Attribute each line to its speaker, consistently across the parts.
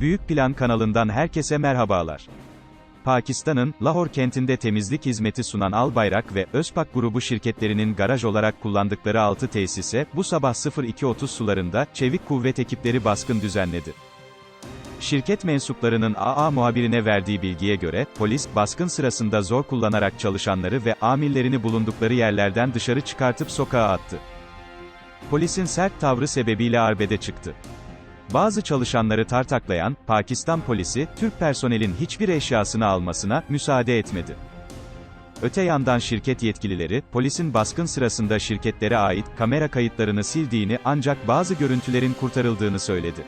Speaker 1: Büyük Plan kanalından herkese merhabalar. Pakistan'ın Lahor kentinde temizlik hizmeti sunan Albayrak ve Özpak grubu şirketlerinin garaj olarak kullandıkları 6 tesise bu sabah 02.30 sularında çevik kuvvet ekipleri baskın düzenledi. Şirket mensuplarının AA muhabirine verdiği bilgiye göre, polis, baskın sırasında zor kullanarak çalışanları ve amirlerini bulundukları yerlerden dışarı çıkartıp sokağa attı. Polisin sert tavrı sebebiyle arbede çıktı. Bazı çalışanları tartaklayan, Pakistan polisi, Türk personelin hiçbir eşyasını almasına, müsaade etmedi. Öte yandan şirket yetkilileri, polisin baskın sırasında şirketlere ait kamera kayıtlarını sildiğini ancak bazı görüntülerin kurtarıldığını söyledi.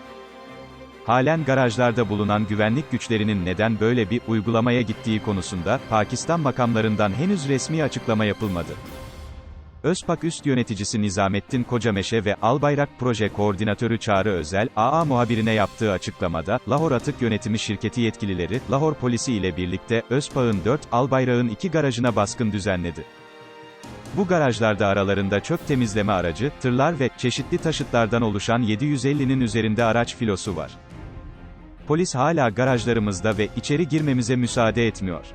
Speaker 1: Halen garajlarda bulunan güvenlik güçlerinin neden böyle bir uygulamaya gittiği konusunda, Pakistan makamlarından henüz resmi açıklama yapılmadı. Özpak Üst Yöneticisi Nizamettin Kocameşe ve Albayrak Proje Koordinatörü Çağrı Özel, AA muhabirine yaptığı açıklamada, Lahor Atık Yönetimi Şirketi yetkilileri, Lahor Polisi ile birlikte, Özpak'ın 4, Albayrak'ın 2 garajına baskın düzenledi. Bu garajlarda aralarında çöp temizleme aracı, tırlar ve çeşitli taşıtlardan oluşan 750'nin üzerinde araç filosu var. Polis hala garajlarımızda ve içeri girmemize müsaade etmiyor.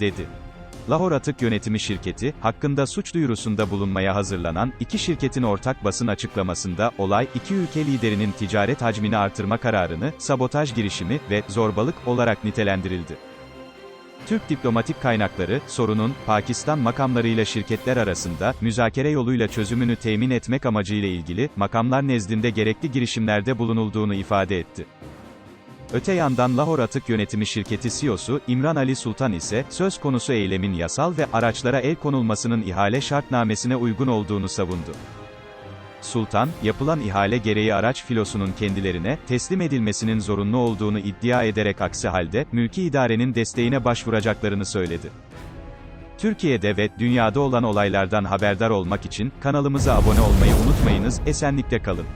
Speaker 1: dedi. Lahor Atık Yönetimi Şirketi, hakkında suç duyurusunda bulunmaya hazırlanan, iki şirketin ortak basın açıklamasında, olay, iki ülke liderinin ticaret hacmini artırma kararını, sabotaj girişimi ve zorbalık olarak nitelendirildi. Türk diplomatik kaynakları, sorunun, Pakistan makamlarıyla şirketler arasında, müzakere yoluyla çözümünü temin etmek amacıyla ilgili, makamlar nezdinde gerekli girişimlerde bulunulduğunu ifade etti. Öte yandan Lahor Atık Yönetimi Şirketi CEO'su, İmran Ali Sultan ise, söz konusu eylemin yasal ve araçlara el konulmasının ihale şartnamesine uygun olduğunu savundu. Sultan, yapılan ihale gereği araç filosunun kendilerine, teslim edilmesinin zorunlu olduğunu iddia ederek aksi halde, mülki idarenin desteğine başvuracaklarını söyledi. Türkiye'de ve dünyada olan olaylardan haberdar olmak için, kanalımıza abone olmayı unutmayınız, esenlikte kalın.